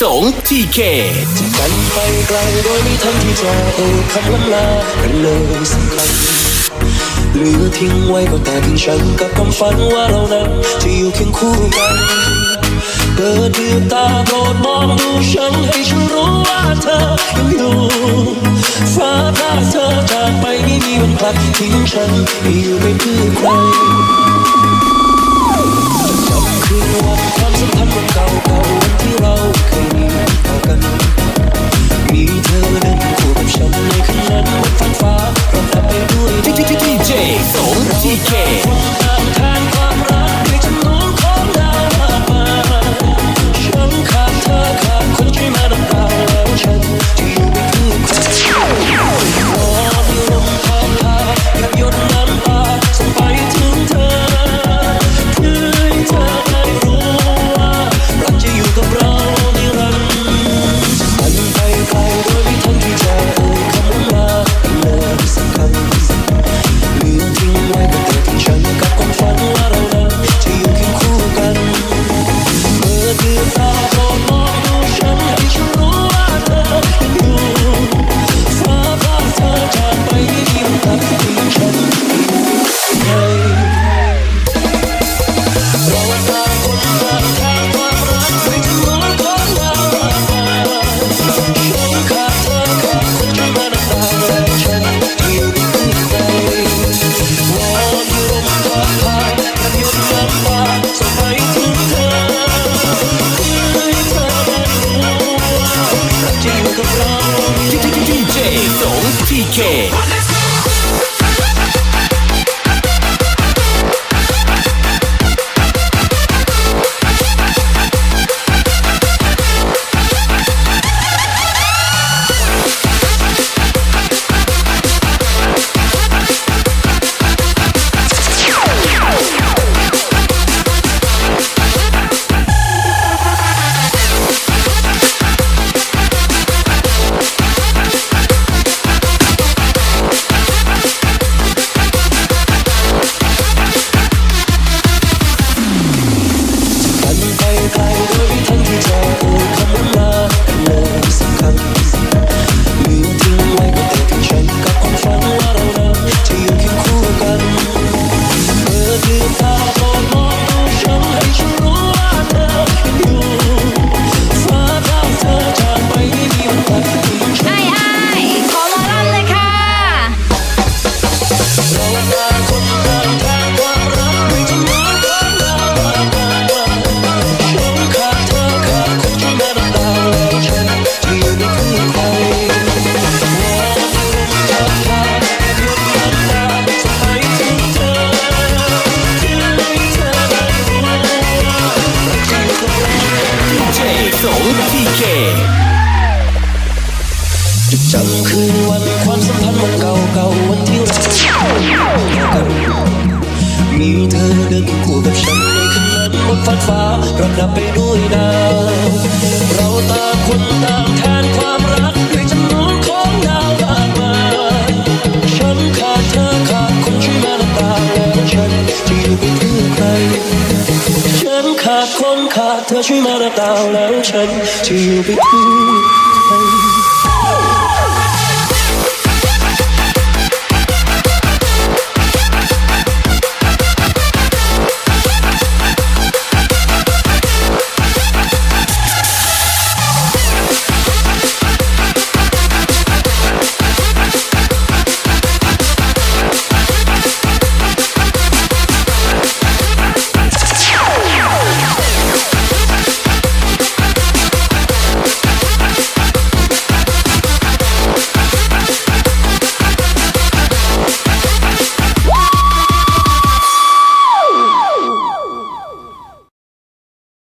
สงทีเคกันไปไกลโดยไม่ทันที่จะเอ่ยคำลำลากันเลยสักครั้งหรือทิ้งไว้ก็แต่ทิ้งฉันกับความฝันว่าเรานั้นจะอยู่เคียงคู่กันเปิดดืตาโปรดมองดูฉันให้ฉันรู้ว่าเธอยังอยู่ฟ้าพาเธอจากไปไม่มีวันกลับทิ้งฉันอยู่ไม่เพื่อใคร DJ。weekend. จะจำคืนวันความสัมพันธ์วันเก่าเก่าวันที่เราอยู่กันมีเธอเดินคู่กับฉันในคืนนั้นบนฟ้าฟ้าเราดับไปด้วยดาวเราตาคนตามแทนความรักด้วยจำนวนของดาวมากมายฉันขาดเธอขาดคนช่วยมาน้ำตาแล้วฉันจะอยู่เป็นเพื่อใครฉันขาดคนขาดเธอช่วยมาน้ำตาแล้วฉันจะอยู่เป็นเพื่อ